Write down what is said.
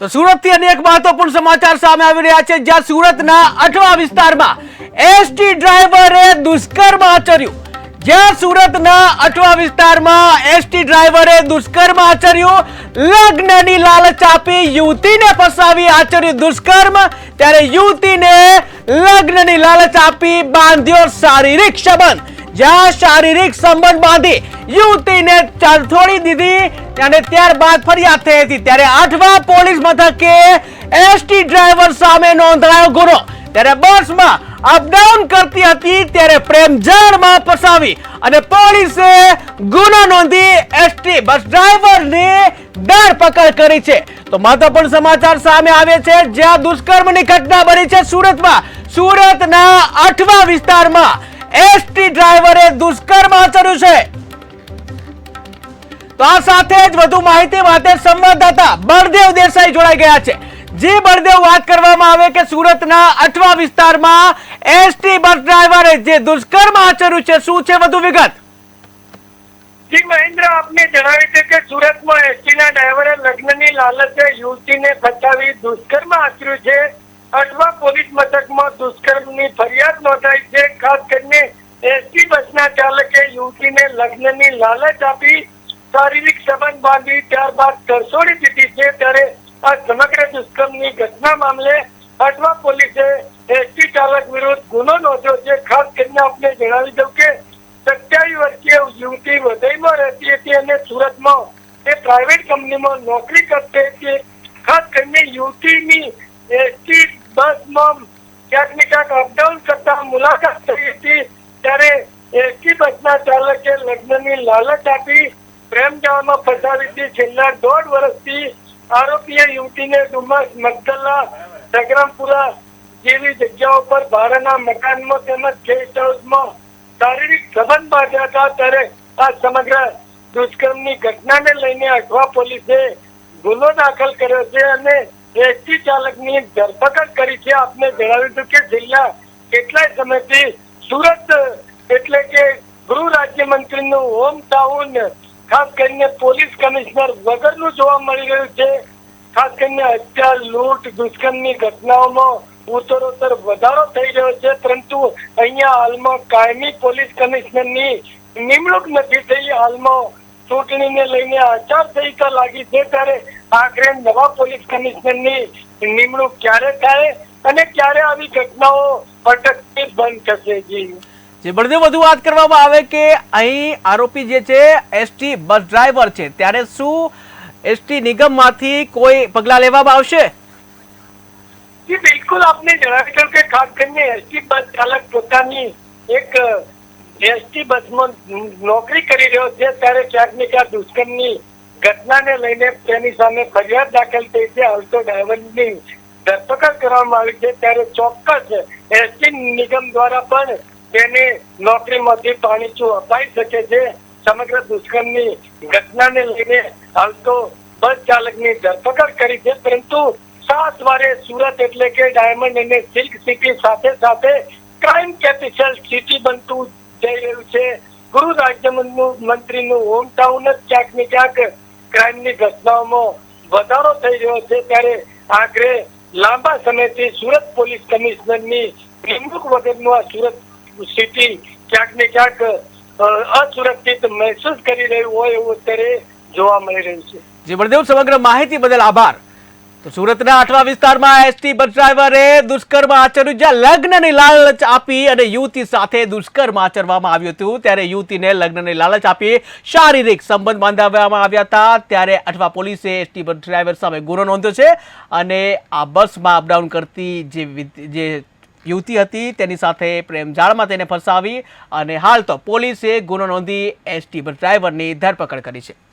તો સુરતથી અનેક મહત્વપૂર્ણ સમાચાર સામે આવી રહ્યા છે, જ્યાં સુરતના અઠવા વિસ્તારમાં એસટી ડ્રાઈવરે દુષ્કર્મ આચર્યું. જ્યાં સુરતના અઠવા વિસ્તારમાં એસટી ડ્રાઈવરે દુષ્કર્મ આચર્યું. લગ્નની લાલચ આપી યુવતીને ફસાવી આચર્યું દુષ્કર્મ. ત્યારે યુવતીને લગ્નની લાલચ આપી બાંધ્યો શારીરિક સંબંધ જ્યાં શારીરિક સંબંધ બાંધી યુવતીને ચરથોડી દીધી અને ત્યારબાદ ફરિયાદ થઈ હતી. ત્યારે આઠવા પોલીસ મથકે એસટી ડ્રાઈવર સામે નોંધાયો ગુનો. ત્યારે બસમાં અપડાઉન કરતી હતી, ત્યારે પ્રેમજાળમાં ફસાવી અને પોલીસે ગુનો નોંધી એસટી બસ ડ્રાઈવરની ધરપકડ કરી છે. તો મહત્વપૂર્ણ સમાચાર સામે આવે છે. જ્યાં દુષ્કર્મની ઘટના બની છે સુરતમાં. સુરતના અઠવા વિસ્તારમાં એસટી ડ્રાઈવરે દુષ્કર્મ આચર્યું છે. તો આ સાથે જ વધુ માહિતી માટે સંવાદદાતા બળદેવ દેસાઈ જોડાઈ ગયા છે. જે બળદેવ, વાત કરવામાં આવે કે સુરતના અઠવા વિસ્તારમાં એસટી બસ ડ્રાઈવરે જે દુષ્કર્મ આચર્યું છે, શું છે વધુ વિગત? જી મહેન્દ્ર, આપને જણાવ્યું છે કે સુરતમાં એસટી ના ડ્રાઈવરે લગ્નની લાલચે યુવતીને ફસાવી દુષ્કર્મ આચર્યું છે. અઠવા પોલીસ મથકમાં દુષ્કર્મની ફરિયાદ નોંધાઈ છે. ખાસ કરીને એસટી બસના ચાલકે યુવતીને લગ્નની લાલચ આપી શારીરિક સંબંધ બાંધી ત્યારબાદ તરસોડી દીધી છે. ત્યારે આ સમગ્ર દુષ્કર્મની ઘટના મામલે અઠવા પોલીસે એસટી ચાલક વિરુદ્ધ ગુનો નોંધ્યો છે. ખાસ કરીને આપણે જણાવી દઉં કે સત્યાવીસ વર્ષીય યુવતી વધઈમાં રહેતી હતી અને સુરતમાં એ પ્રાઇવેટ કંપનીમાં નોકરી કરતી હતી. ખાસ કરીને યુવતીની એસટી બસમાં ક્યાંક ક્યાંક અપડાઉન કરતા મુલાકાત થઈ હતી, ત્યારે એસટી બસના ચાલકે લગ્નની લાલચ આપી, પ્રેમ જવામાં ફસાવી હતી. છેલ્લા દોઢ વર્ષથી આરોપીએ યુવતીને ડુમસ મગદલા સંગ્રામપુરા જેવી જગ્યાઓ પર ભાડાના મકાનમાં તેમજ ગેસ્ટ હાઉસમાં શારીરિક સંબંધ બાંધ્યા હતા. ત્યારે આ સમગ્ર દુષ્કર્મની ઘટનાને લઈને અઠવા પોલીસે ગુનો દાખલ કર્યો છે અને એસટી ચાલકની ધરપકડ કરી છે. આપને જણાવ્યું હતું કે જિલ્લા કેટલાય સમયથી સુરત, એટલે કે ગૃહ રાજ્યમંત્રીનું હોમ ટાઉન, ખાસ કરીને પોલીસ કમિશનર વગરનું જોવા મળી રહ્યું છે. ખાસ કરીને હત્યા, લૂંટ, દુષ્કર્મની ઘટનાઓમાં ઉત્તરોત્તર વધારો થઈ રહ્યો છે. પરંતુ અહીંયા હાલમાં કાયમી પોલીસ કમિશનરની નિમણૂક નથી થઈ. હાલમાં ચૂંટણીને લઈને આચારસંહિતા લાગી છે. ત્યારે આખરે નવા પોલીસ કમિશનરની નિમણૂક ક્યારે થાય અને ક્યારે આવી ઘટનાઓ અટકતી બંધ થશે જી. જે બળદેવ વધુ વાત કરવામાં આવે કે અહીં આરોપી જે છે એસટી બસ ડ્રાઈવર છે ત્યારે શું એસટી નિગમમાંથી કોઈ પગલાં લેવામાં આવશે? જી બિલકુલ આપને જણાવ્યું કે ખાસ કરીને એસટી બસ ચાલક પોતાની એક એસટી બસમાં નોકરી કરી રહ્યો છે ત્યારે ક્યાંક ને ક્યાંક દુષ્કર્મની ઘટનાને લઈને તેની સામે ફરિયાદ દાખલ થઈ છે. હાલ ડ્રાઈવરની ધરપકડ કરવામાં આવી છે. ત્યારે ચોક્કસ એસટી નિગમ દ્વારા પણ તેને નોકરીમાંથી પાણીચું અપાઈ શકે છે. સમગ્ર દુષ્કર્મની ઘટનાને લઈને હાલ તો બસ ચાલકની ધરપકડ કરી છે. પરંતુ સાત વારે સુરત એટલે કે ડાયમંડ અને સિલ્ક સિટી સાથે સાથે ક્રાઇમ કેપિટલ સિટી બનતું જઈ રહ્યું છે. ગૃહ રાજ્ય મંત્રીનું હોમ ટાઉન જ ક્યાંક ને ક્યાંક ક્રાઇમની ઘટનાઓમાં વધારો થઈ રહ્યો છે ત્યારે આખરે લાંબા સમયથી સુરત પોલીસ કમિશનરની નિમણૂક વગરનું આ સુરત સિટી ક્યાંક ને ક્યાંક અસુરક્ષિત મહેસૂસ કરી રહ્યું હોય એવું અત્યારે જોવા મળી રહ્યું છે. જે, બળદેવ, સમગ્ર માહિતી બદલ આભાર. તો સુરતના અઠવા વિસ્તારમાં એસટી બસ ડ્રાઈવરે દુષ્કર્મ આચર્યું, જ્યાં લગ્નની લાલચ આપી અને યુવતી સાથે દુષ્કર્મ આચરવામાં આવ્યું હતું. ત્યારે યુવતીને લગ્નની લાલચ આપી શારીરિક સંબંધ બાંધવામાં આવ્યા હતા. ત્યારે અઠવા પોલીસે એસટી બસ ડ્રાઈવર સામે ગુનો નોંધ્યો છે અને આ બસમાં અપડાઉન કરતી જે જે યુવતી હતી તેની સાથે પ્રેમજાળમાં તેને ફસાવી અને હાલ તો પોલીસે ગુનો નોંધી એસટી બસ ડ્રાઈવરની ધરપકડ કરી છે.